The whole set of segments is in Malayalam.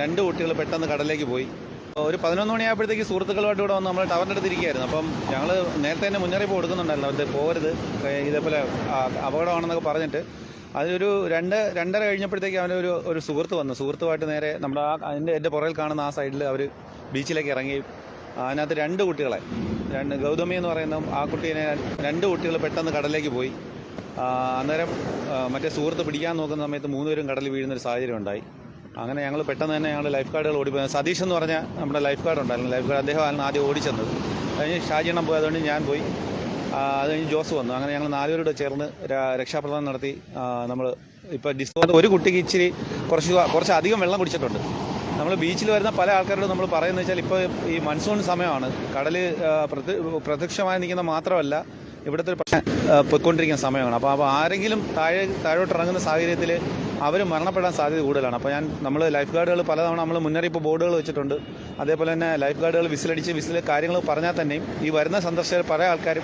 രണ്ട് കുട്ടികൾ പെട്ടെന്ന് കടലിലേക്ക് പോയി. ഒരു പതിനൊന്ന് മണിയായപ്പോഴത്തേക്ക് സുഹൃത്തുക്കളുമായിട്ട് ഇവിടെ വന്ന് നമ്മൾ ടവറിന്റെ അടുത്ത് ഇരിക്കുകയായിരുന്നു. അപ്പം ഞങ്ങൾ നേരത്തെ തന്നെ മുന്നറിയിപ്പ് കൊടുക്കുന്നുണ്ടായിരുന്നു. അവരുടെ പോകരുത്. ഇതേപോലെ അപകടമാണെന്നൊക്കെ പറഞ്ഞിട്ട്. അതിലൊരു രണ്ട് രണ്ടര കഴിഞ്ഞപ്പോഴത്തേക്ക് അവന്റെ ഒരു ഒരു സുഹൃത്ത് വന്നു. സുഹൃത്തുമായിട്ട് നേരെ നമ്മുടെ ആ അതിന്റെ എന്റെ പുറകിൽ കാണുന്ന ആ സൈഡിൽ അവർ ബീച്ചിലേക്ക് ഇറങ്ങി. അതിനകത്ത് രണ്ട് കുട്ടികളെ രണ്ട് ഗൗതമി എന്ന് പറയുന്ന ആ കുട്ടീനെ രണ്ട് കുട്ടികൾ പെട്ടെന്ന് കടലിലേക്ക് പോയി. അന്നേരം മറ്റേ സുഹൃത്ത് പിടിക്കാൻ നോക്കുന്ന സമയത്ത് മൂന്നുപേരും കടലിൽ വീഴുന്നൊരു സാഹചര്യം ഉണ്ടായി. അങ്ങനെ ഞങ്ങൾ പെട്ടെന്ന് തന്നെ ഞങ്ങൾ ലൈഫ് ഗാർഡുകൾ ഓടിപ്പോയി സതീഷ് എന്ന് പറഞ്ഞ നമ്മുടെ ലൈഫ് ഗാർഡ് ഉണ്ടായിരുന്നു. ലൈഫ് ഗാർഡ് അദ്ദേഹമാണ് ആദ്യം ഓടിച്ചെന്നത് കഴിഞ്ഞ് ഷാജിയണ്ണം പോയി. അതുകൊണ്ട് ഞാൻ പോയി. അത് കഴിഞ്ഞ് ജോസ് വന്നു. അങ്ങനെ ഞങ്ങൾ നാലുപേരോട് ചേർന്ന് രക്ഷാപ്രദാനം നടത്തി. നമ്മൾ ഇപ്പോൾ ഡിസ്കൗണ്ട് ഒരു കുട്ടിക്ക് ഇച്ചിരി കുറച്ച് കുറച്ച് അധികം വെള്ളം കുടിച്ചിട്ടുണ്ട്. നമ്മൾ ബീച്ചിൽ വരുന്ന പല ആൾക്കാരോട് നമ്മൾ പറയുന്നത് വെച്ചാൽ ഇപ്പോൾ ഈ മൺസൂൺ സമയമാണ്. കടൽ പ്രത്യക്ഷമായി നിൽക്കുന്ന മാത്രമല്ല ഇവിടുത്തെ പ്രശ്നം പൊയ്ക്കൊണ്ടിരിക്കുന്ന സമയമാണ്. അപ്പോൾ അപ്പോൾ ആരെങ്കിലും താഴെ താഴോട്ട് ഇറങ്ങുന്ന സാഹചര്യത്തിൽ അവർ മരണപ്പെടാൻ സാധ്യത കൂടുതലാണ്. അപ്പോൾ ഞാൻ നമ്മൾ ലൈഫ് ഗാർഡുകൾ പലതവണ നമ്മൾ മുന്നറിയിപ്പ് ബോർഡുകൾ വെച്ചിട്ടുണ്ട്. അതേപോലെ തന്നെ ലൈഫ് ഗാർഡുകൾ വിസിലടിച്ച് വിസിൽ കാര്യങ്ങൾ പറഞ്ഞാൽ തന്നെയും ഈ വരുന്ന സന്ദർശകർ പല ആൾക്കാരും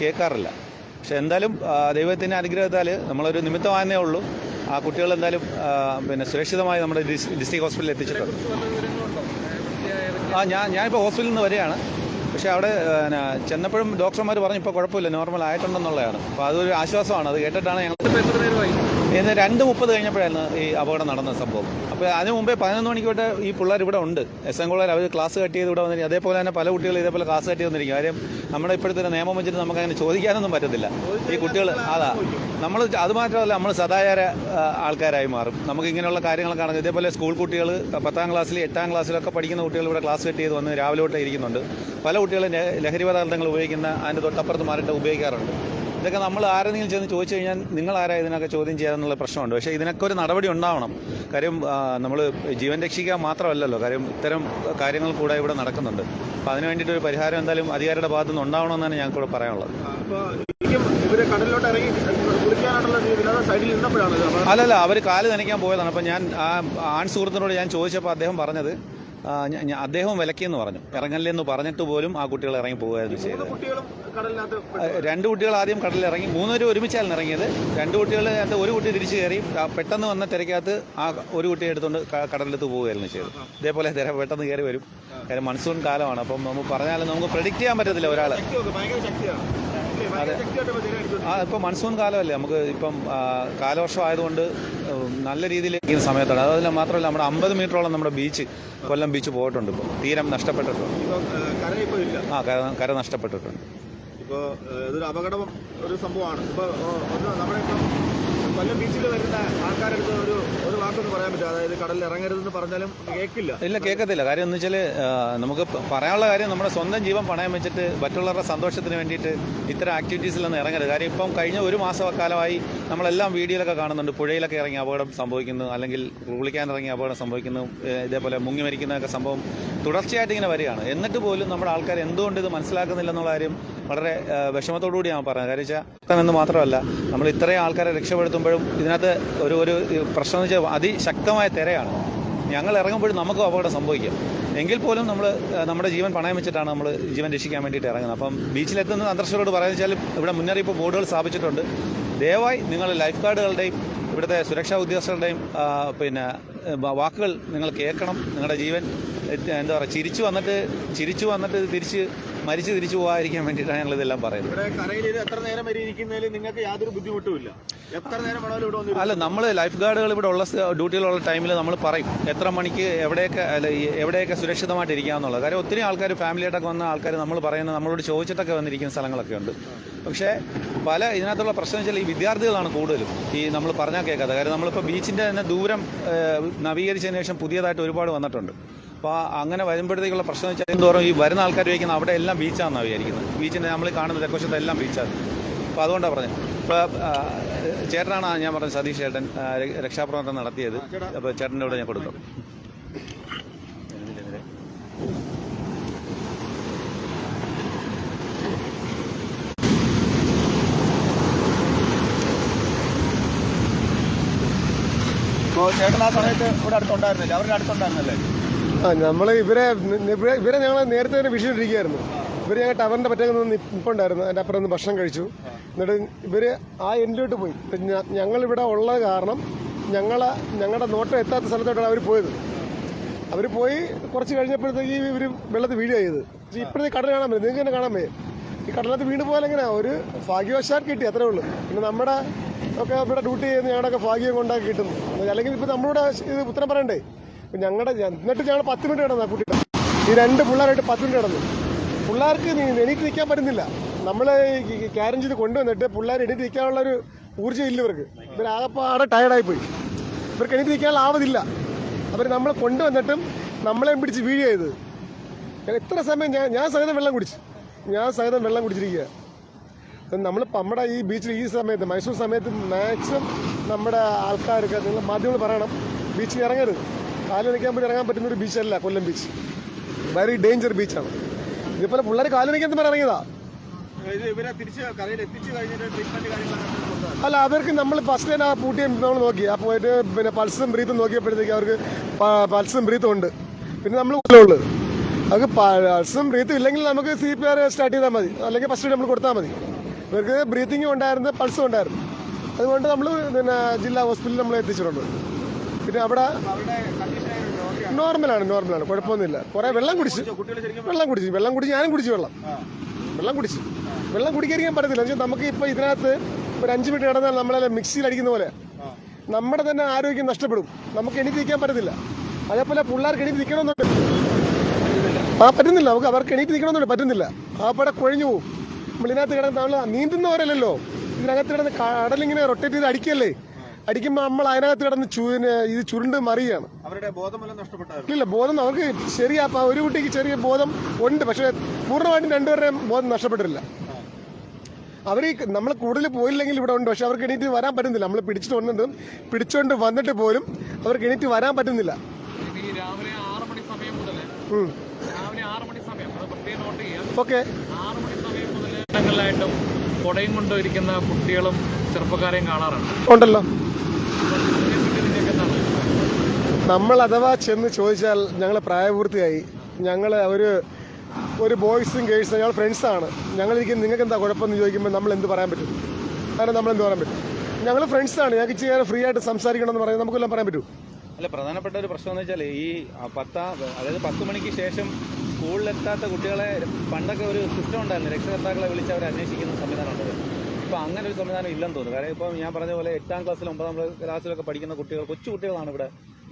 കേൾക്കാറില്ല. പക്ഷെ എന്തായാലും ദൈവത്തിന്റെ അനുഗ്രഹത്താൽ നമ്മളൊരു നിമിത്തമായതേ ഉള്ളൂ. ആ കുട്ടികൾ എന്തായാലും പിന്നെ സുരക്ഷിതമായി നമ്മുടെ ഡിസ്- ഡിസ്ട്രിക്ട് ഹോസ്പിറ്റലിൽ എത്തിച്ചിട്ടുണ്ട്. ആ ഞാൻ ഞാനിപ്പോൾ ഹോസ്പിറ്റലിൽ നിന്ന് വരികയാണ്. പക്ഷേ അവിടെ ചെന്നപ്പോഴും ഡോക്ടർമാർ പറഞ്ഞു ഇപ്പോൾ കുഴപ്പമില്ല നോർമൽ ആയിട്ടുണ്ടെന്നുള്ളതാണ്. അപ്പോൾ അതൊരു ആശ്വാസമാണ് അത് കേട്ടിട്ടാണ് ഞങ്ങൾ ഇന്ന് രണ്ട് മുപ്പത് കഴിഞ്ഞപ്പോഴായിരുന്നു ഈ അപകടം നടന്ന സംഭവം. അപ്പോൾ അതിന് മുമ്പേ പതിനൊന്ന് മണിക്ക് തൊട്ട് ഈ പിള്ളേർ ഇവിടെ ഉണ്ട്. എസ് എൻ കോളേജിൽ അവർ ക്ലാസ് കട്ട് ചെയ്ത് ഇവിടെ വന്നിരിക്കും. അതേപോലെ തന്നെ പല കുട്ടികളും ഇതേപോലെ ക്ലാസ് കട്ട് ചെയ്ത് വന്നിരിക്കും. കാര്യം നമ്മുടെ ഇപ്പോഴത്തെ നിയമം വെച്ചിട്ട് നമുക്ക് അങ്ങനെ ചോദിക്കാനൊന്നും പറ്റത്തില്ല. ഈ കുട്ടികൾ അതാ. നമ്മൾ അത് മാത്രമല്ല നമ്മൾ സദാചാര ആൾക്കാരായി മാറും. നമുക്ക് ഇങ്ങനെയുള്ള കാര്യങ്ങളൊക്കെ കാണുന്നത് ഇതേപോലെ സ്കൂൾ കുട്ടികൾ പത്താം ക്ലാസ്സിൽ എട്ടാം ക്ലാസ്സിലൊക്കെ പഠിക്കുന്ന കുട്ടികൾ ഇവിടെ ക്ലാസ് കട്ട് ചെയ്ത് വന്ന് രാവിലെ തൊട്ട് ഇരിക്കുന്നുണ്ട്. പല കുട്ടികളും ലഹരി പദാർത്ഥങ്ങൾ ഉപയോഗിക്കുന്ന അതിന്റെ തൊട്ടപ്പുറത്ത് മാറിയിട്ട് ഉപയോഗിക്കാറുണ്ട്. ഇതൊക്കെ നമ്മൾ ആരെങ്കിലും ചെന്ന് ചോദിച്ചു കഴിഞ്ഞാൽ നിങ്ങൾ ആരാ ഇതിനൊക്കെ ചോദ്യം ചെയ്യാന്നുള്ള പ്രശ്നമുണ്ട്. പക്ഷേ ഇതിനൊക്കെ ഒരു നടപടി ഉണ്ടാവണം. കാര്യം നമ്മൾ ജീവൻ രക്ഷിക്കാൻ മാത്രമല്ലല്ലോ. കാര്യം ഇത്തരം കാര്യങ്ങൾ കൂടെ ഇവിടെ നടക്കുന്നുണ്ട്. അപ്പോൾ അതിന് വേണ്ടിയിട്ട് ഒരു പരിഹാരം എന്തായാലും അധികാരിയുടെ ഭാഗത്തു നിന്ന് ഉണ്ടാവണമെന്നാണ് ഞങ്ങൾക്ക് ഇവിടെ പറയാനുള്ളത്. അപ്പൊ ഇവർ കടലിലോട്ട് ഇറങ്ങി അല്ലല്ല അവർ കാൽ നനയ്ക്കാൻ പോയതാണ്. അപ്പോൾ ഞാൻ ആ ആൺ സുഹൃത്തിനോട് ഞാൻ ചോദിച്ചപ്പോൾ അദ്ദേഹം പറഞ്ഞത് അദ്ദേഹം വിലക്കിയെന്ന് പറഞ്ഞു. ഇറങ്ങല്ലെന്ന് പറഞ്ഞിട്ട് പോലും ആ കുട്ടികൾ ഇറങ്ങി പോവുകയായിരുന്നു ചെയ്തത്. രണ്ട് കുട്ടികൾ ആദ്യം കടലിൽ ഇറങ്ങി മൂന്നുപേരും ഒരുമിച്ചാണ് ഇറങ്ങിയത്. രണ്ട് കുട്ടികൾ അതിനകത്ത് ഒരു കുട്ടി തിരിച്ചു കയറി. പെട്ടെന്ന് വന്ന തിരക്കകത്ത് ആ ഒരു കുട്ടിയെ എടുത്തുകൊണ്ട് കടലിലെടുത്ത് പോവുകയായിരുന്നു ചെയ്തത്. ഇതേപോലെ തിര പെട്ടെന്ന് കയറി വരും. കാര്യം മൺസൂൺ കാലമാണ്. അപ്പം നമുക്ക് പറഞ്ഞാലും നമുക്ക് പ്രഡിക്റ്റ് ചെയ്യാൻ പറ്റത്തില്ല ഒരാൾ ആ ഇപ്പം മൺസൂൺ കാലമല്ലേ? നമുക്ക് ഇപ്പം കാലവർഷം ആയതുകൊണ്ട് നല്ല രീതിയിൽ ഇരിക്കുന്ന സമയത്താണ്. അതുപോലെ മാത്രമല്ല നമ്മുടെ അമ്പത് മീറ്ററോളം നമ്മുടെ ബീച്ച് കൊല്ലം ബീച്ച് പോയിട്ടുണ്ട് ഇപ്പോൾ തീരം നഷ്ടപ്പെട്ടിട്ടുണ്ട്. ആ കര കര നഷ്ടപ്പെട്ടിട്ടുണ്ട്. ഇപ്പോൾ ഇതൊരു അപകടം ഒരു സംഭവമാണ്. ഇപ്പോൾ നമ്മുടെ ഇപ്പം കൊല്ലം ബീച്ചിൽ വരുന്ന ആൾക്കാരെടുത്ത് ഒരു ഒരു വാക്കൊന്നും പറയാൻ പറ്റില്ല. അതായത് കടലിൽ ഇറങ്ങരുതെന്ന് പറഞ്ഞാലും കേൾക്കില്ല ഇല്ല കേൾക്കത്തില്ല കാര്യം എന്ന് വെച്ചാൽ നമുക്ക് പറയാനുള്ള കാര്യം നമ്മുടെ സ്വന്തം ജീവൻ പണയം വെച്ചിട്ട് മറ്റുള്ളവരുടെ സന്തോഷത്തിന് വേണ്ടിയിട്ട് ഇത്തരം ആക്ടിവിറ്റീസിലൊന്നും ഇറങ്ങരുത്. കാര്യം ഇപ്പം കഴിഞ്ഞ ഒരു മാസക്കാലമായി നമ്മളെല്ലാം വീഡിയോയിലൊക്കെ കാണുന്നുണ്ട്. പുഴയിലൊക്കെ ഇറങ്ങി അപകടം സംഭവിക്കുന്നു. അല്ലെങ്കിൽ കുളിക്കാൻ ഇറങ്ങി അപകടം സംഭവിക്കുന്നു. ഇതേപോലെ മുങ്ങി മരിക്കുന്നതൊക്കെ സംഭവം തുടർച്ചയായിട്ട് ഇങ്ങനെ വരികയാണ്. എന്നിട്ട് പോലും നമ്മുടെ ആൾക്കാർ എന്തുകൊണ്ട് ഇത് മനസ്സിലാക്കുന്നില്ല എന്നുള്ള കാര്യം വളരെ ഏഹ് വിഷമത്തോടു കൂടി ഞാൻ പറഞ്ഞത്. കാര്യം വെച്ചാൽ എന്ന് മാത്രമല്ല നമ്മൾ ഇത്രയും ആൾക്കാരെ രക്ഷപ്പെടുത്തുമ്പോഴും ഇതിനകത്ത് ഒരു ഒരു പ്രശ്നം വെച്ചാൽ അതിശക്തമായ തിരയാണ്. ഞങ്ങൾ ഇറങ്ങുമ്പോഴും നമുക്കും അപകടം സംഭവിക്കാം. എങ്കിൽ പോലും നമ്മൾ നമ്മുടെ ജീവൻ പണയം വെച്ചിട്ടാണ് നമ്മൾ ജീവൻ രക്ഷിക്കാൻ വേണ്ടിയിട്ട് ഇറങ്ങുന്നത്. അപ്പം ബീച്ചിലെത്തുന്ന സന്ദർശകരോട് പറയുന്നത് വെച്ചാൽ ഇവിടെ മുന്നറിയിപ്പ് ബോർഡുകൾ സ്ഥാപിച്ചിട്ടുണ്ട്. ദയവായി നിങ്ങൾ ലൈഫ് ഗാർഡുകളുടെയും ഇവിടുത്തെ സുരക്ഷാ ഉദ്യോഗസ്ഥരുടെയും പിന്നെ വാക്കുകൾ നിങ്ങൾ കേൾക്കണം. നിങ്ങളുടെ ജീവൻ എന്താ പറയുക ചിരിച്ചു വന്നിട്ട് ചിരിച്ചു വന്നിട്ട് തിരിച്ച് മരിച്ച് തിരിച്ചു പോകാതിരിക്കാൻ വേണ്ടിയിട്ടാണ് ഞങ്ങൾ ഇതെല്ലാം പറയുന്നത്. ഇവിടെ കരയിൽ എത്ര നേരം വരെ ഇരിക്കുന്നതിൽ നിങ്ങൾക്ക് യാതൊരു ബുദ്ധിമുട്ടുമില്ല. എത്ര നേരം വേണമെങ്കിലും ഇവിടെ വന്നിരുന്നു അല്ല നമ്മൾ ലൈഫ് ഗാർഡുകൾ ഇവിടെ ഉള്ള ഡ്യൂട്ടിയിലുള്ള ടൈമിൽ നമ്മൾ പറയും എത്ര മണിക്ക് എവിടെയൊക്കെ അല്ല എവിടെയൊക്കെ സുരക്ഷിതമായിട്ട് ഇരിക്കാമെന്നുള്ളത് കാര്യം ഒത്തിരി ആൾക്കാർ ഫാമിലിയായിട്ടൊക്കെ വന്ന ആൾക്കാർ നമ്മൾ പറയുന്നത് നമ്മളോട് ചോദിച്ചിട്ടൊക്കെ വന്നിരിക്കുന്ന സ്ഥലങ്ങളൊക്കെ ഉണ്ട്. പക്ഷേ പല ഇതിനകത്തുള്ള പ്രശ്നം വെച്ചാൽ ഈ വിദ്യാർത്ഥികളാണ് കൂടുതലും. ഈ നമ്മൾ പറഞ്ഞാൽ കേൾക്കാതെ കാര്യം നമ്മളിപ്പോൾ ബീച്ചിന്റെ തന്നെ ദൂരം നവീകരിച്ചതിന് ശേഷം പുതിയതായിട്ട് ഒരുപാട് വന്നിട്ടുണ്ട്. അപ്പോൾ അങ്ങനെ വരുമ്പോഴത്തേക്കുള്ള പ്രശ്നം വെച്ചാൽ തോറും ഈ വരുന്ന ആൾക്കാർ ചോദിക്കുന്നത് അവിടെ എല്ലാം ബീച്ചാണെന്നാണ് വിചാരിക്കുന്നത്. ബീച്ചിന്റെ നമ്മൾ കാണുന്ന തെക്കുവശത്ത് എല്ലാം ബീച്ചാണ് അപ്പോൾ അതുകൊണ്ടാണ് പറഞ്ഞത് ഇപ്പോൾ ചേട്ടനാണ് ഞാൻ പറഞ്ഞത് സതീഷ് ചേട്ടൻ രക്ഷാപ്രവർത്തനം നടത്തിയത്. അപ്പോൾ ചേട്ടന്റെ കൂടെ ഞാൻ കൊടുക്കും. ചേട്ടൻ ആ സമയത്ത് ഇവിടെ അടുത്തുണ്ടായിരുന്നില്ല. അവരുടെ അടുത്തുണ്ടായിരുന്നല്ലേ? ആ നമ്മൾ ഇവരെ ഇവരെ ഞങ്ങൾ നേരത്തെ തന്നെ വിഷയിട്ടിരിക്കുകയായിരുന്നു ഇവർ ഞങ്ങൾ ടവറിന്റെ പറ്റേ നിന്ന് നിപ്പുണ്ടായിരുന്നു. അതിന്റെ അപ്പുറം നിന്ന് ഭക്ഷണം കഴിച്ചു. എന്നിട്ട് ഇവർ ആ എൻഡിലോട്ട് പോയി. ഞങ്ങൾ ഇവിടെ ഉള്ള കാരണം ഞങ്ങളെ ഞങ്ങളുടെ നോട്ടം എത്താത്ത സ്ഥലത്തോട്ടാണ് അവർ പോയത്. അവർ പോയി കുറച്ച് കഴിഞ്ഞപ്പോഴത്തേക്ക് ഇവർ വെള്ളത്തിൽ വീഴുക പക്ഷേ ഇപ്പോഴത്തെ കടൽ കാണാൻ പറ്റും നിങ്ങൾക്ക് തന്നെ കാണാൻ പറ്റും ഈ കടലത്ത് വീണ് പോലെ എങ്ങനെയാണ് ഒരു ഭാഗ്യവശാൽ കിട്ടി. അത്രേ ഉള്ളൂ. പിന്നെ നമ്മുടെ ഒക്കെ ഇവിടെ ഡ്യൂട്ടി ചെയ്യുന്ന ഞങ്ങളുടെയൊക്കെ ഭാഗ്യം കൊണ്ടാക്കി കിട്ടുന്നു അല്ലെങ്കിൽ ഇപ്പം നമ്മളോട് ഇത് ഉത്തരം പറയണ്ടേ? ഞങ്ങളുടെ എന്നിട്ട് ഞങ്ങൾ പത്ത് മിനിറ്റ് കിടന്ന കുട്ടിയുടെ ഈ രണ്ട് പിള്ളേരായിട്ട് പത്ത് മിനിറ്റ് കിടന്നു. പിള്ളേർക്ക് എണീറ്റ് നിൽക്കാൻ പറ്റുന്നില്ല. നമ്മൾ ക്യാരം ചെയ്ത് കൊണ്ടുവന്നിട്ട് പിള്ളേർ എണീറ്റ് നിൽക്കാനുള്ള ഒരു ഊർജം ഇല്ല ഇവർക്ക്. ഇവരാകപ്പാടെ ടയർഡായി പോയി. ഇവർക്ക് എണീറ്റ് നിൽക്കാനുള്ള ആവതില്ല. അവർ നമ്മളെ കൊണ്ടുവന്നിട്ടും നമ്മളെയും പിടിച്ച് വീഴുക ചെയ്ത്. എത്ര സമയം ഞാൻ ഞാൻ സഹിതം വെള്ളം കുടിച്ചു. ഞാൻ സഹിതം വെള്ളം കുടിച്ചിരിക്കുക നമ്മൾ നമ്മുടെ ഈ ബീച്ചിൽ ഈ സമയത്ത് മൈസൂർ സമയത്ത് മാക്സിമം നമ്മുടെ ആൾക്കാർക്ക് നിങ്ങൾ മാധ്യമങ്ങൾ പറയണം ബീച്ചിൽ ഇറങ്ങരുത്. കാൽ നിൽക്കാൻ വേണ്ടി ഇറങ്ങാൻ പറ്റുന്ന ഒരു ബീച്ചല്ല കൊല്ലം ബീച്ച്. വെരി ഡേഞ്ചർ ബീച്ചാണ് ഇതുപോലെ പിള്ളേർ കാൽ നിൽക്കാൻ തന്നെ ഇറങ്ങിയതാ. അല്ല അവർക്ക് നമ്മൾ ഫസ്റ്റ് തന്നെ ആ പൂട്ടി നമ്മൾ നോക്കി. ആ പോയിട്ട് പിന്നെ പൾസും ബ്രീത്തും നോക്കിയപ്പോഴത്തേക്ക് അവർക്ക് പൾസും ബ്രീത്തും ഉണ്ട്. പിന്നെ നമ്മൾ ഉള്ളത് അവർക്ക് പൾസും ബ്രീത്തും ഇല്ലെങ്കിൽ നമുക്ക് സി പി ആർ സ്റ്റാർട്ട് ചെയ്താൽ മതി. അല്ലെങ്കിൽ ഫസ്റ്റ് നമ്മൾ കൊടുത്താൽ മതി. ഇവർക്ക് ബ്രീത്തിങ്ങും ഉണ്ടായിരുന്നു പൾസും ഉണ്ടായിരുന്നു. അതുകൊണ്ട് നമ്മൾ പിന്നെ ജില്ലാ ഹോസ്പിറ്റലിൽ നമ്മൾ എത്തിച്ചിട്ടുണ്ട്. പിന്നെ അവിടെ നോർമലാണ് നോർമലാണ്. കുഴപ്പമൊന്നുമില്ല. കുറേ വെള്ളം കുടിച്ച്. വെള്ളം കുടിച്ചു. വെള്ളം കുടിച്ച് ഞാനും കുടിച്ചു വെള്ളം. വെള്ളം കുടിച്ചു. വെള്ളം കുടിക്കാതിരിക്കാൻ പറ്റത്തില്ല. എന്ന് നമുക്ക് ഇപ്പോൾ ഇതിനകത്ത് ഒരു അഞ്ച് മിനിറ്റ് കിടന്നാൽ നമ്മളെ മിക്സിയിൽ അടിക്കുന്ന പോലെ. നമ്മുടെ തന്നെ ആരോഗ്യം നഷ്ടപ്പെടും. നമുക്ക് എണീറ്റ് നിൽക്കാൻ പറ്റത്തില്ല. അതേപോലെ പിള്ളേർക്ക് എണീറ്റ് നിൽക്കണമെന്നുണ്ട്. ആ പറ്റുന്നില്ല. നമുക്ക് അവർക്ക് എണീറ്റ് നിൽക്കണമെന്നുണ്ട്. പറ്റുന്നില്ല. ആ പടം കുഴഞ്ഞു പോകും നമ്മൾ ഇതിനകത്ത് കിടന്ന് നമ്മൾ നീന്തുന്നവരല്ലല്ലോ. ഇതിനകത്ത് കിടന്ന് കടലിങ്ങനെ റൊട്ടേറ്റ് ചെയ്ത് അടിക്കല്ലേ അടിക്കുമ്പോൾ നമ്മൾ അതിനകത്ത് കിടന്ന് ഇത് ചുരുണ്ട് മറിയാണ്. അവരുടെ ബോധമെല്ലാം നഷ്ടപ്പെട്ടായിരുന്നു. ഇല്ല ബോധം അവർക്ക് ചെറിയ ഒരു കുട്ടിക്ക് ചെറിയ ബോധം ഉണ്ട്. പക്ഷെ പൂർണമായിട്ടും രണ്ടുപേരുടെയും ബോധം നഷ്ടപ്പെട്ടിട്ടില്ല. അവർ നമ്മൾ കൂടുതൽ പോയില്ലെങ്കിൽ ഇവിടെ ഉണ്ട്. പക്ഷെ അവർക്ക് എണീറ്റ് വരാൻ പറ്റുന്നില്ല. നമ്മൾ പിടിച്ചിട്ട് വന്നിട്ടും പിടിച്ചോണ്ട് വന്നിട്ട് പോലും അവർക്ക് എണീറ്റ് വരാൻ പറ്റുന്നില്ല. രാവിലെ ആറ് മണി സമയം മുതൽ രാവിലെ ആറ് മണി സമയം. അത് പ്രത്യേകം നോട്ട് ചെയ്യാം ഓക്കെ. ആറ് മണി സമയം മുതൽ ഇടങ്ങളിലായിട്ടും കൊടയും കൊണ്ടിരിക്കുന്ന കുട്ടികളും ചെറുപ്പക്കാരെയും കാണാറുണ്ട്. ഉണ്ടല്ലോ. നമ്മൾ അഥവാ ചെന്ന് ചോദിച്ചാൽ ഞങ്ങൾ പ്രായപൂർത്തിയായി. ഞങ്ങൾ ഒരു ഒരു ബോയ്സും ഗേൾസും ഞങ്ങൾ ഫ്രണ്ട്സാണ് ഞങ്ങളിരിക്കും നിങ്ങൾക്ക് എന്താ കുഴപ്പമെന്ന് ചോദിക്കുമ്പോൾ നമ്മൾ എന്ത് പറയാൻ പറ്റും? കാരണം നമ്മൾ എന്ത് പറയാൻ പറ്റും? ഞങ്ങൾ ഫ്രണ്ട്സാണ് ഞങ്ങൾക്ക് ചെയ്യാൻ ഫ്രീ ആയിട്ട് സംസാരിക്കണം എന്ന് പറഞ്ഞാൽ നമുക്കെല്ലാം പറയാൻ പറ്റും. അല്ല പ്രധാനപ്പെട്ട ഒരു പ്രശ്നം എന്ന് വെച്ചാൽ ഈ പത്താം അതായത് പത്ത് മണിക്ക് ശേഷം സ്കൂളിലെത്താത്ത കുട്ടികളെ പണ്ടൊക്കെ ഒരു സിസ്റ്റം ഉണ്ടായിരുന്നു. രക്ഷകർത്താക്കളെ വിളിച്ച് അവരെ അന്വേഷിക്കുന്ന സംവിധാനം ഉണ്ടായിരുന്നു ഇപ്പൊ അങ്ങനെ ഒരു സംവിധാനം ഇല്ലെന്ന് തോന്നുന്നു. കാരണം ഇപ്പം ഞാൻ പറഞ്ഞ പോലെ എട്ടാം ക്ലാസ്സിൽ ഒമ്പതാം ക്ലാസ്സിലൊക്കെ പഠിക്കുന്ന കുട്ടികൾ കൊച്ചു കുട്ടികളാണ് ഇവിടെ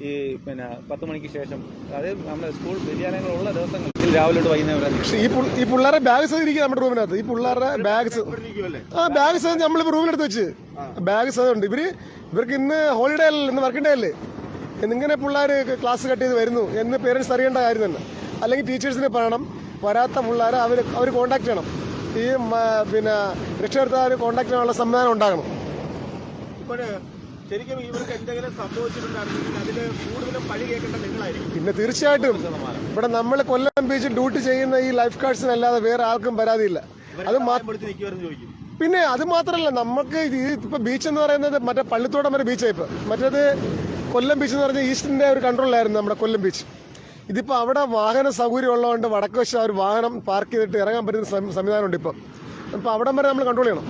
ഈ പിന്നെ പത്ത് മണിക്ക് ശേഷം. അതായത് നമ്മുടെ സ്കൂൾ വിദ്യാലയങ്ങളുള്ള ദിവസങ്ങളിൽ രാവിലെ തൊട്ട് വൈകുന്നേരം പക്ഷേ ഈ ഈ പിള്ളേരെ ബാഗ്സ് ഇരിക്കുക നമ്മുടെ റൂമിനകത്ത് ഈ പിള്ളേരുടെ ബാഗ്സ് ആ ബാഗ്സ് നമ്മളിപ്പോൾ റൂമിലെടുത്ത് വെച്ച്. ബാഗ്സ് ഉണ്ട്. ഇവർ ഇവർക്ക് ഇന്ന് ഹോളിഡേ അല്ലല്ലോ ഇന്ന് വർക്കിംഗ് ഡേ അല്ലേ? എന്നിങ്ങനെ പിള്ളേർ ക്ലാസ് കട്ട് ചെയ്ത് വരുന്നു. എന്ന് പേരൻസ് അറിയേണ്ട കാര്യം തന്നെ. അല്ലെങ്കിൽ ടീച്ചേഴ്സിനെ പറയണം. വരാത്ത പിള്ളേരെ അവർ അവർ കോണ്ടാക്ട് ചെയ്യണം. ഈ പിന്നെ രക്ഷകർത്താവിന് കോണ്ടാക്ട് ചെയ്യാനുള്ള സംവിധാനം ഉണ്ടാകണം. ഇപ്പോഴ് ശരിക്കും ഇവർക്ക് എന്തെങ്കിലും സംഭവിച്ചിട്ടുണ്ടായിരുന്നെങ്കിൽ കൂടുതലും പഴി കേൾക്കേണ്ട നിങ്ങളായിരിക്കും. പിന്നെ തീർച്ചയായിട്ടും ഇവിടെ നമ്മൾ കൊല്ലം ബീച്ച് ഡ്യൂട്ടി ചെയ്യുന്ന ഈ ലൈഫ് ഗാർഡ്സിനല്ലാതെ വേറെ ആർക്കും പരാതിയില്ല. അത് ചോദിക്കും. പിന്നെ അത് മാത്രമല്ല നമുക്ക് ഇപ്പൊ ബീച്ച് എന്ന് പറയുന്നത് മറ്റേ പള്ളിത്തോടം വരെ ബീച്ചായി ഇപ്പൊ. മറ്റേത് കൊല്ലം ബീച്ച് എന്ന് പറഞ്ഞാൽ ഈസ്റ്റിന്റെ ഒരു കൺട്രോളിലായിരുന്നു നമ്മുടെ കൊല്ലം ബീച്ച് ഇതിപ്പോ അവിടെ വാഹന സൗകര്യം ഉള്ളതുകൊണ്ട് വടക്ക് വശം ഒരു വാഹനം പാർക്ക് ചെയ്തിട്ട് ഇറങ്ങാൻ പറ്റുന്ന സംവിധാനമുണ്ട് ഇപ്പം. അപ്പൊ അവിടം വരെ നമ്മൾ കൺട്രോൾ ചെയ്യണം.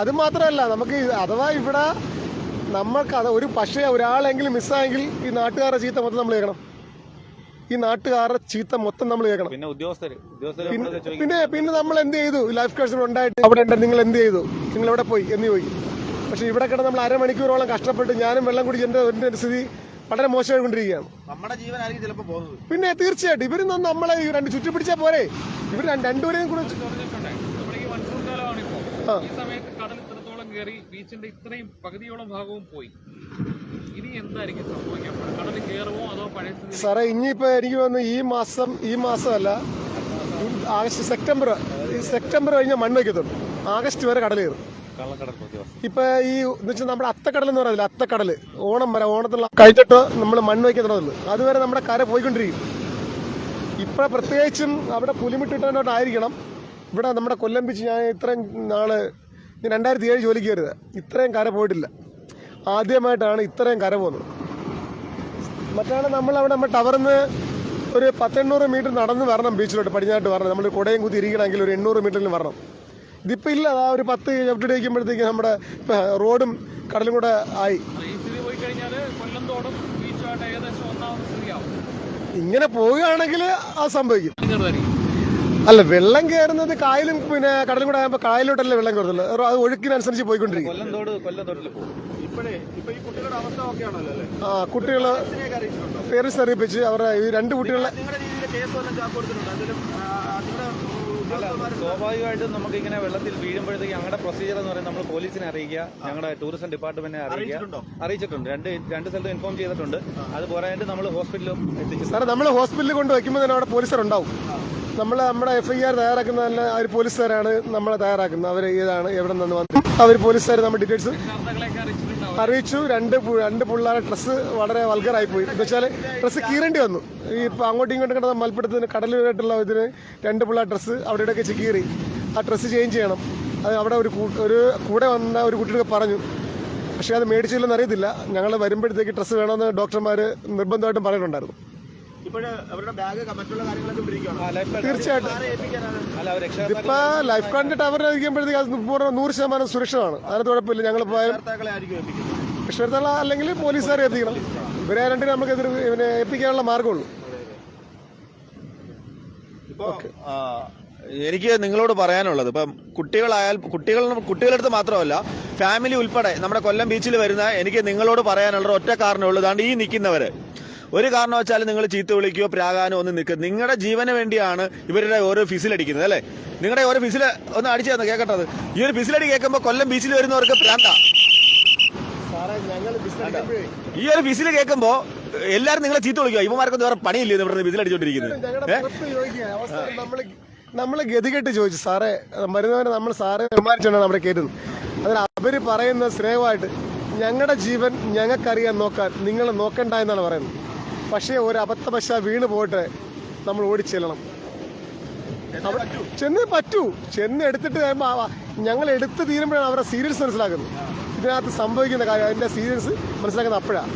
അത് മാത്രമല്ല നമുക്ക് അഥവാ ഇവിടെ നമ്മൾക്ക് അത് ഒരു പക്ഷേ ഒരാളെങ്കിലും മിസ്സായെങ്കിൽ ഈ നാട്ടുകാരുടെ ചീത്ത മൊത്തം നമ്മൾ കേൾക്കണം. ഈ നാട്ടുകാരുടെ ചീത്ത മൊത്തം നമ്മൾ കേൾക്കണം. പിന്നെ ഉദ്യോഗസ്ഥർ പിന്നെ പിന്നെ നമ്മൾ എന്ത് ചെയ്തു? ലൈഫ് ഗാർഡ്സ് ഉണ്ടായിട്ട് അവിടെ ഉണ്ട് നിങ്ങൾ എന്ത് ചെയ്തു? നിങ്ങൾ എവിടെ പോയി? എന്ന് പോയി പക്ഷെ ഇവിടെ കിടന്ന് നമ്മൾ അരമണിക്കൂറോളം കഷ്ടപ്പെട്ട് ഞാനും വെള്ളം കുടിച്ച് എന്റെ എന്റെ സ്ഥിതി വളരെ മോശമായിക്കൊണ്ടിരിക്കുകയാണ്. നമ്മുടെ ജീവനായിരിക്കും ചിലപ്പോൾ പോകുന്നത്. പിന്നെ തീർച്ചയായിട്ടും ഇവർ നമ്മളെ ഈ രണ്ട് ചുറ്റി പിടിച്ചാൽ പോരെ ഇവർ രണ്ടുപേരെയും കൂടെ ഈ സമയത്ത് കടൽ ഇത്രത്തോളം കയറി ബീച്ചിന്റെ ഇത്രയും പകുതിയോളം ഭാഗവും പോയി. ഇനി എന്തായിരിക്കും സംഭവിക്കാൻ? കടൽ കയറുമോ അതോ പഴയ സാറേ ഇനിയിപ്പോ എനിക്ക് തോന്നുന്നു ഈ മാസം ഈ മാസമല്ല. ആഗസ്റ്റ് സെപ്റ്റംബർ സെപ്റ്റംബർ കഴിഞ്ഞാൽ മണ്ണ് വയ്ക്കത്തുള്ളൂ. ആഗസ്റ്റ് വരെ കടൽ കയറും. ഇപ്പൊ ഈ എന്ന് വെച്ചാൽ നമ്മുടെ അത്തക്കടൽ എന്ന് പറയുന്നത് അത്തക്കടൽ. ഓണം വരെ ഓണത്തിനുള്ള കഴിഞ്ഞിട്ട് നമ്മൾ മണ്ണ് വയ്ക്കുന്നുള്ളത് അതുവരെ നമ്മുടെ കര പോയിക്കൊണ്ടിരിക്കും. ഇപ്പൊ പ്രത്യേകിച്ചും അവിടെ പുലിമിട്ടിട്ടായിരിക്കണം ഇവിടെ നമ്മുടെ കൊല്ലം ബീച്ച് ഞാൻ ഇത്രയും നാൾ ഞാൻ രണ്ടായിരത്തി ഏഴ് ജോലിക്ക് കയറിയത്. ഇത്രയും കര പോയിട്ടില്ല. ആദ്യമായിട്ടാണ് ഇത്രയും കര പോകുന്നത്. മറ്റാണ് നമ്മൾ അവിടെ നമ്മുടെ ടവറിന്ന് ഒരു പത്തെണ്ണൂറ് മീറ്റർ നടന്ന് വരണം ബീച്ചിലോട്ട് പടിഞ്ഞാട്ട് വരണം. നമ്മൾ കുടയും കുത്തി ഇരിക്കണമെങ്കിൽ ഒരു എണ്ണൂറ് മീറ്ററിൽ വരണം. ഇതിപ്പോൾ ഇല്ല ആ ഒരു പത്ത് ചവിട്ടി വയ്ക്കുമ്പോഴത്തേക്ക് നമ്മുടെ റോഡും കടലും കൂടെ ആയി. ഈ പോയി കഴിഞ്ഞാൽ കൊല്ലം തോടും ബീച്ചുമായിട്ട് ഏകദേശം ഒന്നാമത് ഇങ്ങനെ പോവുകയാണെങ്കിൽ അത് സംഭവിക്കും. അല്ല വെള്ളം കയറുന്നത് കായലും പിന്നെ കടലും കൂടെ ആകുമ്പോൾ കായലോട്ടല്ലേ വെള്ളം കയറുന്നുള്ളൂ അത് ഒഴുക്കിനനുസരിച്ച് പോയിക്കൊണ്ടിരിക്കും. കൊല്ലം തോട് കൊല്ലം തോട്ടിൽ പോകും. ഇപ്പോഴേ ഇപ്പൊ കുട്ടികളുടെ അവസ്ഥ ഒക്കെ ആണല്ലോ അല്ലേ? ആ കുട്ടികൾ പേരൻസ് അറിയിപ്പിച്ച് അവരുടെ ഈ രണ്ട് കുട്ടികളെ ഉദ്യോഗസ്ഥന്മാർ സ്വാഭാവികമായിട്ടും നമുക്ക് ഇങ്ങനെ വെള്ളത്തിൽ വീഴുമ്പോഴത്തേക്ക് ഞങ്ങളുടെ പ്രൊസീജിയർ എന്ന് പറയുന്നത് നമ്മൾ പോലീസിനെ അറിയിക്കുക ഞങ്ങളുടെ ടൂറിസം ഡിപ്പാർട്ട്മെന്റിനെ? അറിയിക്കുക. അറിയിച്ചിട്ടുണ്ട്? രണ്ട് രണ്ട് സ്ഥലത്തും ഇൻഫോം ചെയ്തിട്ടുണ്ട്. അത് പോരായിട്ട് നമ്മൾ ഹോസ്പിറ്റലിലും എത്തിച്ചു സാറേ നമ്മൾ ഹോസ്പിറ്റലിൽ കൊണ്ട് വയ്ക്കുമ്പോൾ തന്നെ അവിടെ പോലീസുകാർ ഉണ്ടാവും നമ്മൾ നമ്മുടെ എഫ് ഐ ആർ തയ്യാറാക്കുന്ന തന്നെ അവർ പോലീസുകാരാണ് നമ്മളെ തയ്യാറാക്കുന്നത്. അവർ ഏതാണ് എവിടെ നിന്ന് വന്നത്? അവർ പോലീസുകാർ നമ്മുടെ ഡീറ്റെയിൽസ് അറിയിച്ചു. രണ്ട് രണ്ട് പിള്ളേരെ ഡ്രസ്സ് വളരെ വൾഗറായി പോയി. എന്ന് വെച്ചാൽ ഡ്രസ്സ് കീറേണ്ടി വന്നു. ഈ ഇപ്പം അങ്ങോട്ടും ഇങ്ങോട്ടും കിടന്ന മൽപ്പിടത്തിന് കടലുമായിട്ടുള്ള ഇതിന് രണ്ട് പിള്ളേർ ഡ്രസ്സ് അവിടെ വെച്ച് കീറി. ആ ഡ്രസ്സ് ചേഞ്ച് ചെയ്യണം. അത് അവിടെ ഒരു ഒരു കൂടെ വന്ന ഒരു കുട്ടിയൊക്കെ പറഞ്ഞു. പക്ഷേ അത് മേടിച്ചില്ലെന്ന് അറിയത്തില്ല. ഞങ്ങൾ വരുമ്പോഴത്തേക്ക് ഡ്രസ്സ് വേണമെന്ന് ഡോക്ടർമാർ നിർബന്ധമായിട്ടും പറയുന്നുണ്ടായിരുന്നു തീർച്ചയായിട്ടും. ഇപ്പൊ ലൈഫ് ഗാർഡിന്റെ ടവറിൽ ഇരിക്കുമ്പോഴത്തേക്ക് അത് പൂർണ നൂറ് ശതമാനം സുരക്ഷിതമാണ്. അതിനകത്ത് കുഴപ്പമില്ല. ഞങ്ങൾ രക്ഷകർത്താക്കളെ അല്ലെങ്കിൽ പോലീസുകാരെ എത്തിക്കണം ഇവരെ രണ്ടിനും നമുക്ക് എതിർ ഇവനെ ഏൽപ്പിക്കാനുള്ള മാർഗമുള്ളൂ ഇപ്പോ ആ, എനിക്ക് നിങ്ങളോട് പറയാനുള്ളത്. ഇപ്പം കുട്ടികളായാൽ കുട്ടികൾ കുട്ടികളടുത്ത് മാത്രമല്ല ഫാമിലി ഉൾപ്പെടെ നമ്മുടെ കൊല്ലം ബീച്ചിൽ വരുന്ന എനിക്ക് നിങ്ങളോട് പറയാനുള്ള ഒറ്റ കാരണമുള്ളതാണ് ഈ നിൽക്കുന്നവര് ഒരു കാരണവശാലും നിങ്ങൾ ചീത്ത വിളിക്കുകയോ പ്രാകാനോ ഒന്നും നിൽക്കുക നിങ്ങളുടെ ജീവന് വേണ്ടിയാണ് ഇവരുടെ ഓരോ ഫിസിലടിക്കുന്നത് അല്ലേ? നിങ്ങളുടെ ഓരോ ഫിസിൽ ഒന്ന് അടിച്ചു തന്നെ കേൾക്കട്ടത് ഈ ഒരു ഫിസിലടി കേൾക്കുമ്പോൾ കൊല്ലം ബീച്ചിൽ വരുന്നവർക്ക് പ്രാന്ത. ഈ ഒരു ഫിസിൽ കേൾക്കുമ്പോൾ എല്ലാവരും നിങ്ങളെ ചീത്ത വിളിക്കുക ഇവന്മാർക്കൊന്നും വേറെ പണിയില്ലേ ഇവിടെ ഫിസിലടിച്ചോണ്ടിരിക്കുന്നത് നമ്മൾ ഗതികെട്ട് ചോദിച്ചു. സാറേ മരുന്നവരെ നമ്മൾ സാറേ ബഹുമാനിച്ചാണ് നമ്മുടെ കയറ്റുന്നത് അതിന് അവർ പറയുന്ന സ്നേഹമായിട്ട് ഞങ്ങളുടെ ജീവൻ ഞങ്ങൾക്കറിയാൻ നോക്കാൻ നിങ്ങൾ നോക്കണ്ട എന്നാണ് പറയുന്നത്. പക്ഷേ ഒരു അബദ്ധവശ വീണ് പോയിട്ട് നമ്മൾ ഓടിച്ചെല്ലണം ചെന്ന് പറ്റൂ. ചെന്ന് എടുത്തിട്ട് ഞങ്ങൾ എടുത്ത് തീരുമ്പോഴാണ് അവരുടെ സീരിയസ് മനസ്സിലാക്കുന്നത്. ഇതിനകത്ത് സംഭവിക്കുന്ന കാര്യം അതിന്റെ സീരിയസ് മനസ്സിലാക്കുന്നത് അപ്പോഴാണ്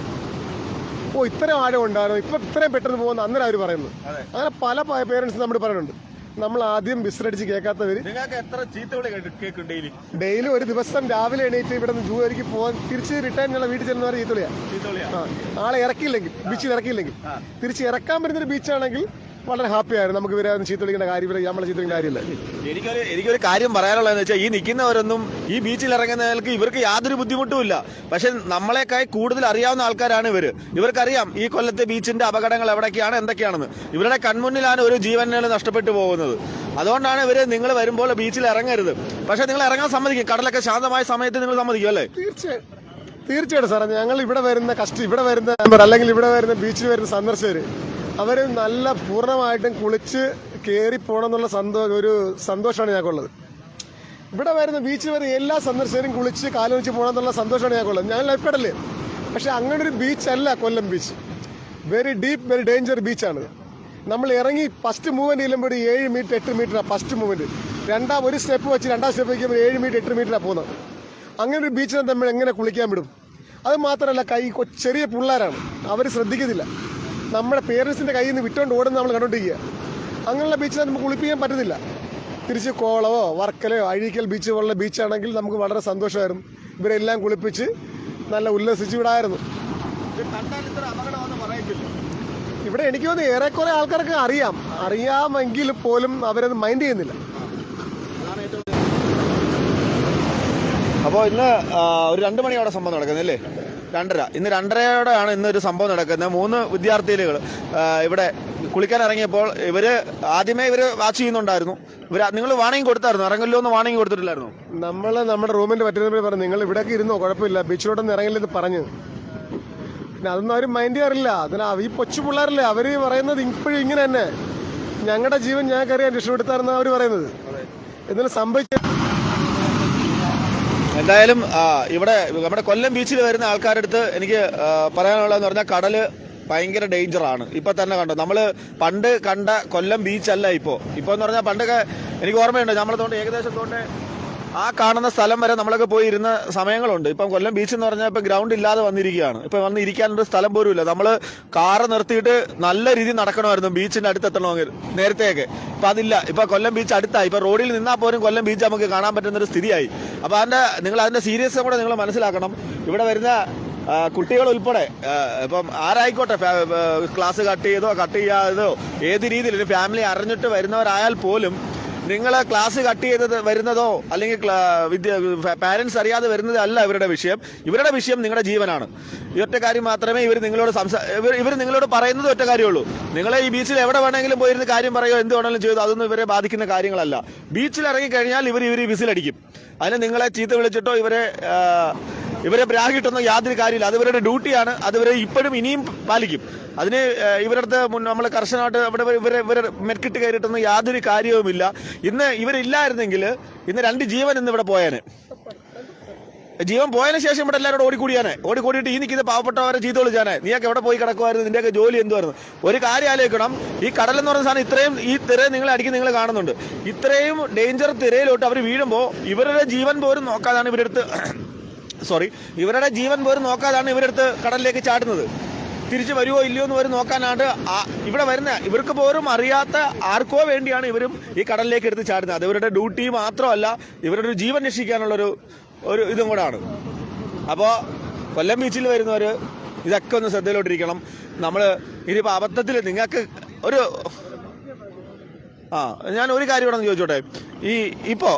ഓ ഇത്രയും ആഴം ഉണ്ടായിരുന്നു. ഇപ്പം ഇത്രയും പെട്ടെന്ന് പോകുന്ന അന്നേരം അവർ പറയുന്നത്. അങ്ങനെ പല പേരൻസ് നമ്മൾ പറയുന്നുണ്ട്. നമ്മൾ ആദ്യം ബിസിലടിച്ച് കേൾക്കാത്തവര് നിങ്ങൾക്ക് എത്ര കേൾക്കും ഡെയിലി ഡെയിലി ഒരു ദിവസം രാവിലെ എണീറ്റ് ഇവിടെ നിന്ന് ജൂവരിക്ക് പോകാൻ തിരിച്ച് റിട്ടേൺ ഉള്ള വീട്ടിൽ ചെല്ലുന്നവർ ചീത്തളിയാ ചീത്ത വിളിയാ ആളെ ഇറക്കിയില്ലെങ്കിൽ ബീച്ചിൽ ഇറക്കിയില്ലെങ്കിൽ. തിരിച്ച് ഇറക്കാൻ പറ്റുന്നൊരു ബീച്ചാണെങ്കിൽ വളരെ ഹാപ്പി ആയിരുന്നു. നമുക്ക് ഇവരെ ചീത്തളിക്കുന്ന ചീത്ത വിളിക്കേണ്ട കാര്യം ഇവരെ നമ്മളെ ചീത്ത വിളിക്കേണ്ട കാര്യമില്ല. എനിക്കൊരു എനിക്കൊരു കാര്യം പറയാനുള്ളതെന്ന് വെച്ചാൽ ഈ നിൽക്കുന്നവരൊന്നും ഈ ബീച്ചിൽ ഇറങ്ങുന്നവർക്ക് ഇവർക്ക് യാതൊരു ബുദ്ധിമുട്ടുമില്ല പക്ഷെ നമ്മളെക്കായി കൂടുതൽ അറിയാവുന്ന ആൾക്കാരാണ് ഇവർ ഇവർക്കറിയാം ഈ കൊല്ലത്തെ ബീച്ചിന്റെ അപകടങ്ങൾ എവിടേക്കാണ് എന്തൊക്കെയാണെന്ന്. ഇവരുടെ കൺമുന്നിലാണ് ഒരു ജീവനുകൾ നഷ്ടപ്പെട്ടു പോകുന്നത്. അതുകൊണ്ടാണ് ഇവർ നിങ്ങൾ വരുമ്പോൾ ബീച്ചിൽ ഇറങ്ങരുത്. പക്ഷെ നിങ്ങൾ ഇറങ്ങാൻ സമ്മതിക്കും. കടലൊക്കെ ശാന്തമായ സമയത്ത് നിങ്ങൾ സമ്മതിക്കും അല്ലേ? തീർച്ചയായും തീർച്ചയായിട്ടും സാറേ. ഞങ്ങൾ ഇവിടെ വരുന്ന കഷ്ടം ഇവിടെ വരുന്ന അല്ലെങ്കിൽ ഇവിടെ വരുന്ന ബീച്ചിൽ വരുന്ന സന്ദർശകർ അവർ നല്ല പൂർണമായിട്ടും കുളിച്ച് കയറി പോകണം എന്നുള്ള സന്തോ ഒരു സന്തോഷമാണ് ഞങ്ങൾക്കുള്ളത്. ഇവിടെ വരുന്ന ബീച്ചിൽ വരുന്ന എല്ലാ സന്ദർശകരും കുളിച്ച് കാലൊഴിച്ച് പോകണം എന്നുള്ള സന്തോഷമാണ് ഞങ്ങൾക്കുള്ളത്. ഞങ്ങൾ ലൈഫ് പക്ഷെ അങ്ങനൊരു ബീച്ചല്ല beach Kollam beach very deep very danger ബീച്ചാണ് നമ്മൾ ഇറങ്ങി ഫസ്റ്റ് മൂവ്മെന്റ് ചെല്ലുമ്പോൾ ഒരു ഏഴ് മീറ്റർ എട്ട് മീറ്ററാണ് ഫസ്റ്റ് മൂവ്മെന്റ് രണ്ടാം ഒരു സ്റ്റെപ്പ് വെച്ച് രണ്ടാം സ്റ്റെപ്പ് വയ്ക്കുമ്പോൾ ഏഴ് മീറ്റർ എട്ട് മീറ്ററാണ് പോകുന്നത്. അങ്ങനെ ഒരു ബീച്ചിനെ നമ്മൾ എങ്ങനെ കുളിക്കാൻ വിടും? അത് മാത്രമല്ല കൈ ചെറിയ പിള്ളേരാണ്. അവർ ശ്രദ്ധിക്കുന്നില്ല. നമ്മുടെ പേരൻസിന്റെ കയ്യിൽ നിന്ന് വിട്ടുകൊണ്ട് ഓടുന്ന നമ്മൾ കണ്ടുകൊണ്ടിരിക്കുക അങ്ങനെയുള്ള ബീച്ചിൽ നമുക്ക് കുളിപ്പിക്കാൻ പറ്റുന്നില്ല. തിരിച്ച് കോളവോ വർക്കലയോ അഴീക്കൽ ബീച്ച് പോലുള്ള ബീച്ചാണെങ്കിൽ നമുക്ക് വളരെ സന്തോഷമായിരുന്നു. ഇവരെല്ലാം കുളിപ്പിച്ച് നല്ല ഉല്ലസിച്ച് വിടായിരുന്നു. ഇവിടെ എനിക്ക് തോന്നുന്നു ഏറെക്കുറെ ആൾക്കാർക്ക് അറിയാം. അറിയാമെങ്കിൽ പോലും അവരത് മൈൻഡ് ചെയ്യുന്നില്ല. അപ്പോൾ ഇന്ന് ഒരു രണ്ട് മണിയോടെ സംഭവം നടക്കുന്നത് അല്ലേ രണ്ടര. ഇന്ന് രണ്ടരയോടെയാണ് ഇന്ന് ഒരു സംഭവം നടക്കുന്നത്. മൂന്ന് വിദ്യാർത്ഥികൾ ഇവിടെ കുളിക്കാൻ ഇറങ്ങിയപ്പോൾ ഇവർ ആദ്യമേ ഇവർ വാച്ച് ചെയ്യുന്നുണ്ടായിരുന്നു. ഇവർ നിങ്ങൾ വാണിംഗ് കൊടുത്തായിരുന്നു? ഇറങ്ങില്ലോ എന്ന് വാണിംഗ് കൊടുത്തിട്ടില്ലായിരുന്നു? നമ്മൾ നമ്മുടെ റൂമിന്റെ പറ്റുന്ന പറഞ്ഞു നിങ്ങൾ ഇവിടേക്ക് ഇരുന്നോ? കുഴപ്പമില്ല. ബീച്ചിലോട്ടൊന്നും ഇറങ്ങില്ലെന്ന് പറഞ്ഞു. പിന്നെ അതൊന്നും അവർ മൈൻഡ് ചെയ്യാറില്ല. അതിന് ഈ കൊച്ചു പിള്ളേരല്ലേ? അവർ പറയുന്നത് ഇപ്പോഴും ഇങ്ങനെ തന്നെ. ഞങ്ങളുടെ ജീവൻ ഞങ്ങൾക്കറിയാൻ രക്ഷപ്പെടുത്താറെന്നാണ് അവർ പറയുന്നത്. എന്നാലും സംഭവിച്ച എന്തായാലും ഇവിടെ നമ്മുടെ കൊല്ലം ബീച്ചിൽ വരുന്ന ആൾക്കാരുടെ അടുത്ത് എനിക്ക് പറയാനുള്ളതെന്ന് പറഞ്ഞാൽ കടൽ ഭയങ്കര ഡേഞ്ചറാണ്. ഇപ്പൊ തന്നെ കണ്ടോ നമ്മൾ പണ്ട് കണ്ട കൊല്ലം ബീച്ചല്ല ഇപ്പോ. ഇപ്പൊ എന്ന് പറഞ്ഞാൽ പണ്ടൊക്കെ എനിക്ക് ഓർമ്മയുണ്ട് നമ്മളെ തോണ്ട് ഏകദേശം തോണ്ട് ആ കാണുന്ന സ്ഥലം വരെ നമ്മളൊക്കെ പോയി ഇരുന്ന സമയങ്ങളുണ്ട്. ഇപ്പം കൊല്ലം ബീച്ച് എന്ന് പറഞ്ഞാൽ ഇപ്പം ഗ്രൗണ്ട് ഇല്ലാതെ വന്നിരിക്കുകയാണ്. ഇപ്പം വന്ന് ഇരിക്കാനൊരു സ്ഥലം പോലും ഇല്ല നമ്മൾ കാറ് നിർത്തിയിട്ട് നല്ല രീതിയിൽ നടക്കണമായിരുന്നു ബീച്ചിന്റെ അടുത്ത് എത്തണമെങ്കിൽ നേരത്തെയൊക്കെ. ഇപ്പം അതില്ല. ഇപ്പം കൊല്ലം ബീച്ച് അടുത്തായി. ഇപ്പം റോഡിൽ നിന്നാൽ പോലും കൊല്ലം ബീച്ച് നമുക്ക് കാണാൻ പറ്റുന്ന ഒരു സ്ഥിതിയായി. അപ്പോൾ അതിന്റെ നിങ്ങൾ അതിന്റെ സീരിയസ് കൂടെ നിങ്ങൾ മനസ്സിലാക്കണം. ഇവിടെ വരുന്ന കുട്ടികൾ ഉൾപ്പെടെ ഇപ്പം ആരായിക്കോട്ടെ ക്ലാസ് കട്ട് ചെയ്തോ കട്ട് ചെയ്യാതോ ഏത് രീതിയിൽ ഒരു ഫാമിലി അറിഞ്ഞിട്ട് വരുന്നവരായാൽ പോലും നിങ്ങൾ ക്ലാസ് കട്ട് ചെയ്തത് വരുന്നതോ അല്ലെങ്കിൽ പാരൻസ് അറിയാതെ വരുന്നത് അല്ല ഇവരുടെ വിഷയം. ഇവരുടെ വിഷയം നിങ്ങളുടെ ജീവനാണ്. ഈ ഒറ്റ കാര്യം മാത്രമേ ഇവർ നിങ്ങളോട് സംസാ ഇവർ നിങ്ങളോട് പറയുന്നത് ഒറ്റ കാര്യമുള്ളൂ നിങ്ങളെ ഈ ബീച്ചിൽ എവിടെ വേണമെങ്കിലും പോയിരുന്ന് കാര്യം പറയുകയോ എന്ത് വേണമെങ്കിലും ചെയ്തു അതൊന്നും ഇവരെ ബാധിക്കുന്ന കാര്യങ്ങളല്ല. ബീച്ചിൽ ഇറങ്ങി കഴിഞ്ഞാൽ ഇവർ ഇവർ വിസിലടിക്കും അതിന് നിങ്ങളെ ചീത്ത വിളിച്ചിട്ടോ ഇവരെ ഇവരെ ബ്രാഗിട്ടൊന്നും യാതൊരു കാര്യമില്ല. അത് ഇവരുടെ ഡ്യൂട്ടിയാണ്. അത് ഇവരെ ഇപ്പോഴും ഇനിയും പാലിക്കും. അതിന് ഇവരുടെ നമ്മൾ കർശനമായിട്ട് അവിടെ ഇവരെ ഇവരെ മെക്കിട്ട് കയറിയിട്ടൊന്നും യാതൊരു കാര്യവുമില്ല. ഇന്ന് ഇവരില്ലായിരുന്നെങ്കിൽ ഇന്ന് രണ്ട് ജീവൻ ഇന്ന് ഇവിടെ പോയേനെ. ജീവൻ പോയതിനു ശേഷം ഇവിടെ എല്ലാവരും ഓടിക്കൂടിയാണ് ഓടിക്കൂടിയിട്ട് ഈ നിൽക്കുന്ന പാവപ്പെട്ടവരെ ചീത്ത നീ നീയൊക്കെ എവിടെ പോയി കിടക്കുമായിരുന്നു നിന്റെയൊക്കെ ജോലി എന്തുവായിരുന്നു? ഒരു കാര്യം ആലോചിക്കണം. ഈ കടൽ എന്ന് പറയുന്ന സാധനം ഇത്രയും ഈ തിര നിങ്ങൾ അടിക്കും നിങ്ങൾ കാണുന്നുണ്ട്. ഇത്രയും ഡേഞ്ചർ തിരയിലോട്ട് അവർ വീഴുമ്പോൾ ഇവരുടെ ജീവൻ പോലും നോക്കാതാണ് ഇവരെടുത്ത് സോറി ഇവരുടെ ജീവൻ പോലും നോക്കാതാണ് ഇവരെടുത്ത് കടലിലേക്ക് ചാടുന്നത്. തിരിച്ചു വരുമോ ഇല്ലയോ എന്ന് വരെ നോക്കാനാണ് ഇവിടെ വരുന്ന ഇവർക്ക് പോലും അറിയാത്ത ആർക്കോ വേണ്ടിയാണ് ഇവരും ഈ കടലിലേക്ക് എടുത്ത് ചാടുന്നത്. അത് ഇവരുടെ ഡ്യൂട്ടി മാത്രമല്ല ഇവരുടെ ഒരു ജീവൻ രക്ഷിക്കാനുള്ളൊരു ഒരു ഇതും കൂടാണ്. അപ്പോൾ കൊല്ലം ബീച്ചിൽ വരുന്നവർ ഇതൊക്കെ ഒന്ന് ശ്രദ്ധയിലോട്ടിരിക്കണം. നമ്മൾ ഇനിയിപ്പോൾ അബദ്ധത്തിൽ നിങ്ങൾക്ക് ഒരു ആ ഞാൻ ഒരു കാര്യം ഇവിടെ ചോദിച്ചോട്ടെ? ഈ ഇപ്പോ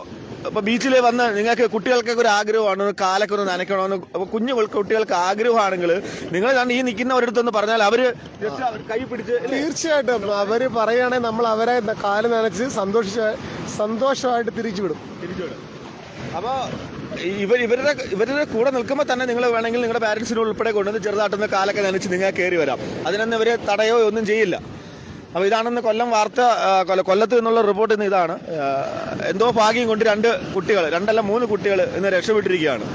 ഇപ്പൊ ബീച്ചിൽ വന്ന് നിങ്ങൾക്ക് കുട്ടികൾക്കൊക്കെ ഒരു ആഗ്രഹമാണ് കാലൊക്കെ ഒന്ന് നനയ്ക്കണമെന്ന്. അപ്പൊ കുഞ്ഞു കുട്ടികൾക്ക് ആഗ്രഹമാണെങ്കിൽ നിങ്ങൾ ഞാൻ ഈ നിൽക്കുന്നവരടുത്തൊന്ന് പറഞ്ഞാൽ അവർ കൈ പിടിച്ച് തീർച്ചയായിട്ടും. അവർ പറയുകയാണെങ്കിൽ നമ്മൾ അവരെ കാൽ നനച്ച് സന്തോഷിച്ച സന്തോഷമായിട്ട് തിരിച്ചു വിടും. തിരിച്ചുവിടും. അപ്പൊ ഇവർ ഇവരുടെ ഇവരുടെ കൂടെ നിൽക്കുമ്പോൾ തന്നെ നിങ്ങൾ വേണമെങ്കിൽ നിങ്ങളുടെ പാരന്റ്സിനെ ഉൾപ്പെടെ കൊണ്ടുവന്ന് ചെറുതായിട്ടൊന്ന് കാലൊക്കെ നനച്ച് നിങ്ങൾ കയറി വരാം. അതിനൊന്നും ഇവരെ തടയോ ഒന്നും ചെയ്യില്ല. അപ്പൊ ഇതാണെന്ന് കൊല്ലം വാർത്ത കൊല്ലത്ത് നിന്നുള്ള റിപ്പോർട്ട് ഇന്ന് ഇതാണ്. എന്തോ ഭാഗ്യം കൊണ്ട് രണ്ട് കുട്ടികൾ രണ്ടല്ല മൂന്ന് കുട്ടികൾ ഇന്ന് രക്ഷപ്പെട്ടിരിക്കുകയാണ്.